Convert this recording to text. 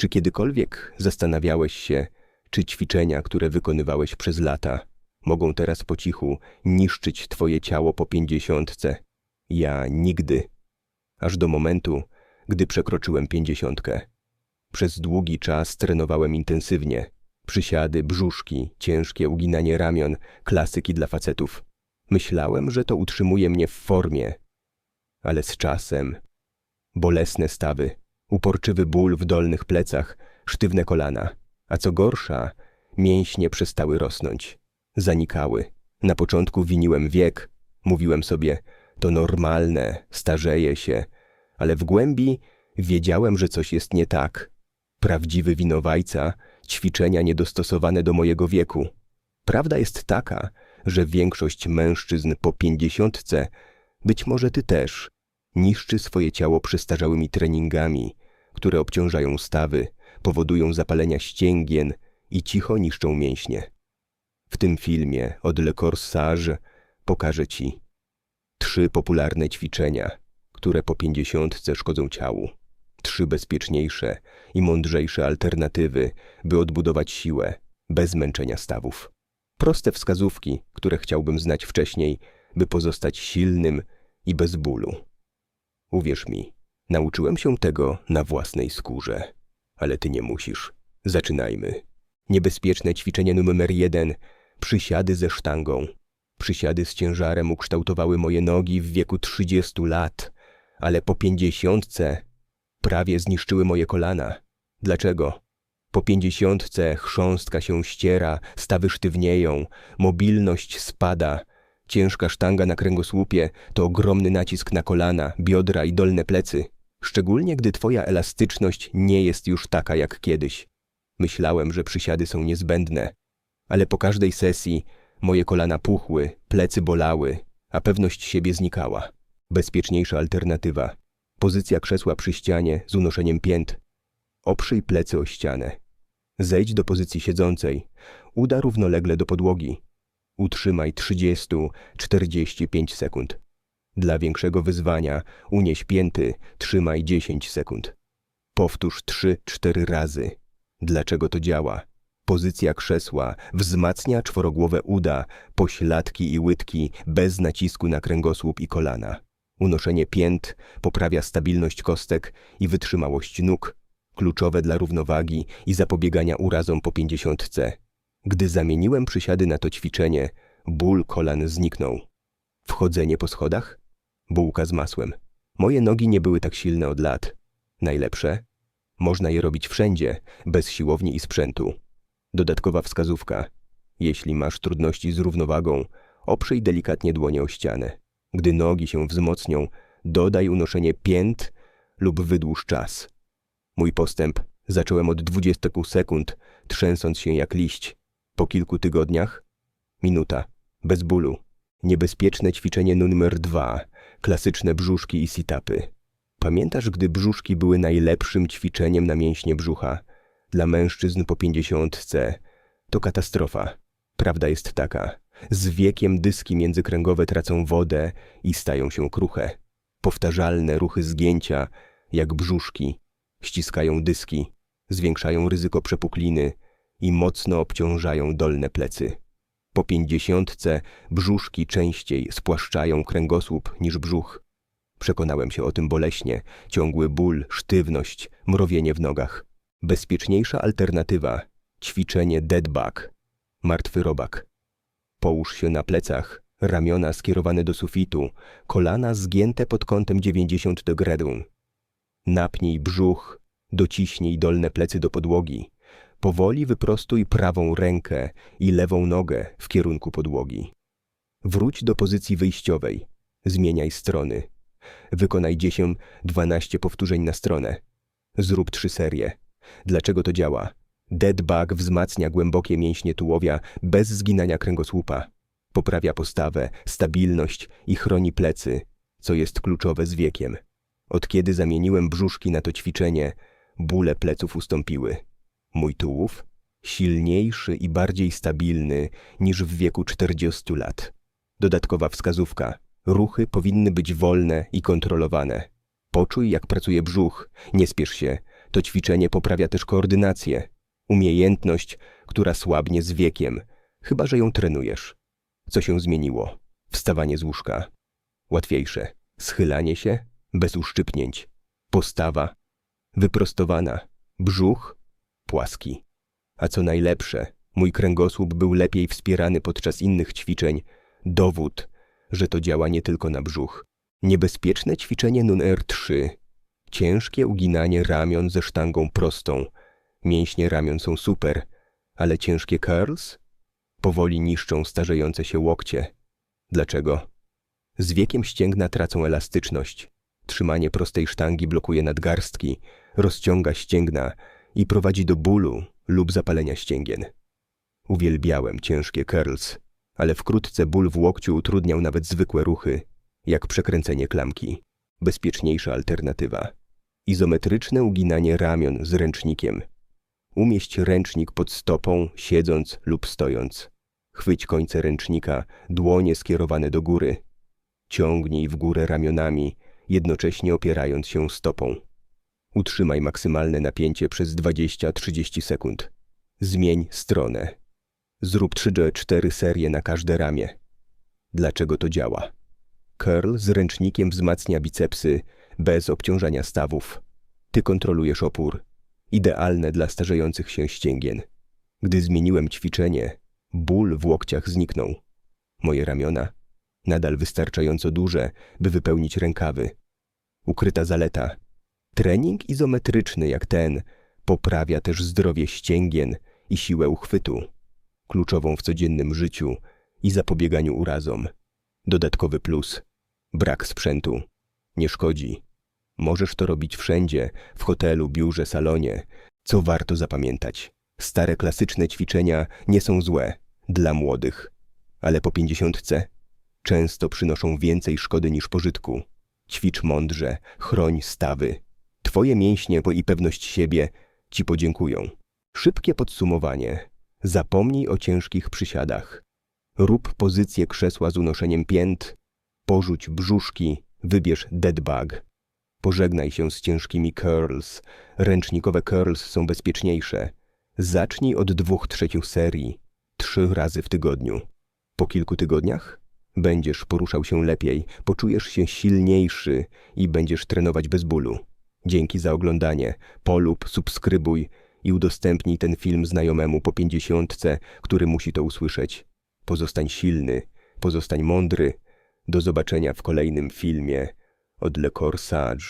Czy kiedykolwiek zastanawiałeś się, czy ćwiczenia, które wykonywałeś przez lata, mogą teraz po cichu niszczyć twoje ciało po pięćdziesiątce? Ja nigdy. Aż do momentu, gdy przekroczyłem pięćdziesiątkę. Przez długi czas trenowałem intensywnie. Przysiady, brzuszki, ciężkie uginanie ramion, klasyki dla facetów. Myślałem, że to utrzymuje mnie w formie. Ale z czasem... Bolesne stawy, uporczywy ból w dolnych plecach, sztywne kolana. A co gorsza, mięśnie przestały rosnąć. Zanikały. Na początku winiłem wiek. Mówiłem sobie, to normalne, starzeje się. Ale w głębi wiedziałem, że coś jest nie tak. Prawdziwy winowajca, ćwiczenia niedostosowane do mojego wieku. Prawda jest taka, że większość mężczyzn po pięćdziesiątce, być może ty też, niszczy swoje ciało przestarzałymi treningami, które obciążają stawy, powodują zapalenia ścięgien i cicho niszczą mięśnie. W tym filmie od Le Corsage pokażę ci trzy popularne ćwiczenia, które po pięćdziesiątce szkodzą ciału. Trzy bezpieczniejsze i mądrzejsze alternatywy, by odbudować siłę bez męczenia stawów. Proste wskazówki, które chciałbym znać wcześniej, by pozostać silnym i bez bólu. Uwierz mi, nauczyłem się tego na własnej skórze. Ale ty nie musisz. Zaczynajmy. Niebezpieczne ćwiczenie numer jeden. Przysiady ze sztangą. Przysiady z ciężarem ukształtowały moje nogi w wieku 30 lat, ale po pięćdziesiątce prawie zniszczyły moje kolana. Dlaczego? Po pięćdziesiątce chrząstka się ściera, stawy sztywnieją, mobilność spada. Ciężka sztanga na kręgosłupie to ogromny nacisk na kolana, biodra i dolne plecy. Szczególnie gdy twoja elastyczność nie jest już taka jak kiedyś. Myślałem, że przysiady są niezbędne, ale po każdej sesji moje kolana puchły, plecy bolały, a pewność siebie znikała. Bezpieczniejsza alternatywa. Pozycja krzesła przy ścianie z unoszeniem pięt. Oprzyj plecy o ścianę. Zejdź do pozycji siedzącej. Uda równolegle do podłogi. Utrzymaj 30-45 sekund. Dla większego wyzwania unieś pięty, trzymaj 10 sekund. Powtórz 3-4 razy. Dlaczego to działa? Pozycja krzesła wzmacnia czworogłowe uda, pośladki i łydki bez nacisku na kręgosłup i kolana. Unoszenie pięt poprawia stabilność kostek i wytrzymałość nóg, kluczowe dla równowagi i zapobiegania urazom po pięćdziesiątce. Gdy zamieniłem przysiady na to ćwiczenie, ból kolan zniknął. Wchodzenie po schodach? Bułka z masłem. Moje nogi nie były tak silne od lat. Najlepsze? Można je robić wszędzie, bez siłowni i sprzętu. Dodatkowa wskazówka. Jeśli masz trudności z równowagą, oprzyj delikatnie dłonie o ścianę. Gdy nogi się wzmocnią, dodaj unoszenie pięt lub wydłuż czas. Mój postęp zacząłem od 20 sekund, trzęsąc się jak liść. Po kilku tygodniach minuta, bez bólu. Niebezpieczne ćwiczenie numer dwa, klasyczne brzuszki i sit-upy. Pamiętasz, gdy brzuszki były najlepszym ćwiczeniem na mięśnie brzucha? Dla mężczyzn po pięćdziesiątce to katastrofa. Prawda jest taka. Z wiekiem dyski międzykręgowe tracą wodę i stają się kruche. Powtarzalne ruchy zgięcia, jak brzuszki, ściskają dyski, zwiększają ryzyko przepukliny i mocno obciążają dolne plecy. Po pięćdziesiątce brzuszki częściej spłaszczają kręgosłup niż brzuch. Przekonałem się o tym boleśnie, ciągły ból, sztywność, mrowienie w nogach. Bezpieczniejsza alternatywa ćwiczenie dead bug, martwy robak. Połóż się na plecach, ramiona skierowane do sufitu, kolana zgięte pod kątem 90 degredu. Napnij brzuch, dociśnij dolne plecy do podłogi. Powoli wyprostuj prawą rękę i lewą nogę w kierunku podłogi. Wróć do pozycji wyjściowej. Zmieniaj strony. Wykonaj 10-12 powtórzeń na stronę. Zrób trzy serie. Dlaczego to działa? Dead bug wzmacnia głębokie mięśnie tułowia bez zginania kręgosłupa. Poprawia postawę, stabilność i chroni plecy, co jest kluczowe z wiekiem. Od kiedy zamieniłem brzuszki na to ćwiczenie, bóle pleców ustąpiły. Mój tułów silniejszy i bardziej stabilny niż w wieku 40 lat. Dodatkowa wskazówka. Ruchy powinny być wolne i kontrolowane. Poczuj, jak pracuje brzuch. Nie spiesz się. To ćwiczenie poprawia też koordynację, umiejętność, która słabnie z wiekiem, chyba że ją trenujesz. Co się zmieniło? Wstawanie z łóżka. Łatwiejsze. Schylanie się bez uszczypnięć. Postawa wyprostowana. Brzuch płaski. A co najlepsze, mój kręgosłup był lepiej wspierany podczas innych ćwiczeń. Dowód, że to działa nie tylko na brzuch. Niebezpieczne ćwiczenie NUN-R 3. Ciężkie uginanie ramion ze sztangą prostą. Mięśnie ramion są super, ale ciężkie curls powoli niszczą starzejące się łokcie. Dlaczego? Z wiekiem ścięgna tracą elastyczność. Trzymanie prostej sztangi blokuje nadgarstki, rozciąga ścięgna i prowadzi do bólu lub zapalenia ścięgien. Uwielbiałem ciężkie curls, ale wkrótce ból w łokciu utrudniał nawet zwykłe ruchy, jak przekręcenie klamki. Bezpieczniejsza alternatywa. Izometryczne uginanie ramion z ręcznikiem. Umieść ręcznik pod stopą, siedząc lub stojąc. Chwyć końce ręcznika, dłonie skierowane do góry. Ciągnij w górę ramionami, jednocześnie opierając się stopą. Utrzymaj maksymalne napięcie przez 20-30 sekund. Zmień stronę. Zrób 3-4 serie na każde ramię. Dlaczego to działa? Curl z ręcznikiem wzmacnia bicepsy bez obciążania stawów. Ty kontrolujesz opór. Idealne dla starzejących się ścięgien. Gdy zmieniłem ćwiczenie, ból w łokciach zniknął. Moje ramiona nadal wystarczająco duże, by wypełnić rękawy. Ukryta zaleta. Trening izometryczny jak ten poprawia też zdrowie ścięgien i siłę uchwytu, kluczową w codziennym życiu i zapobieganiu urazom. Dodatkowy plus. Brak sprzętu. Nie szkodzi. Możesz to robić wszędzie, w hotelu, biurze, salonie. Co warto zapamiętać? Stare klasyczne ćwiczenia nie są złe dla młodych, ale po pięćdziesiątce często przynoszą więcej szkody niż pożytku. Ćwicz mądrze, chroń stawy. Twoje mięśnie i pewność siebie ci podziękują. Szybkie podsumowanie. Zapomnij o ciężkich przysiadach. Rób pozycję krzesła z unoszeniem pięt. Porzuć brzuszki, wybierz deadbug. Pożegnaj się z ciężkimi curls. Ręcznikowe curls są bezpieczniejsze. Zacznij od dwóch trzecich serii, trzy razy w tygodniu. Po kilku tygodniach będziesz poruszał się lepiej, poczujesz się silniejszy i będziesz trenować bez bólu. Dzięki za oglądanie. Polub, subskrybuj i udostępnij ten film znajomemu po pięćdziesiątce, który musi to usłyszeć. Pozostań silny, pozostań mądry. Do zobaczenia w kolejnym filmie od Le Corsage.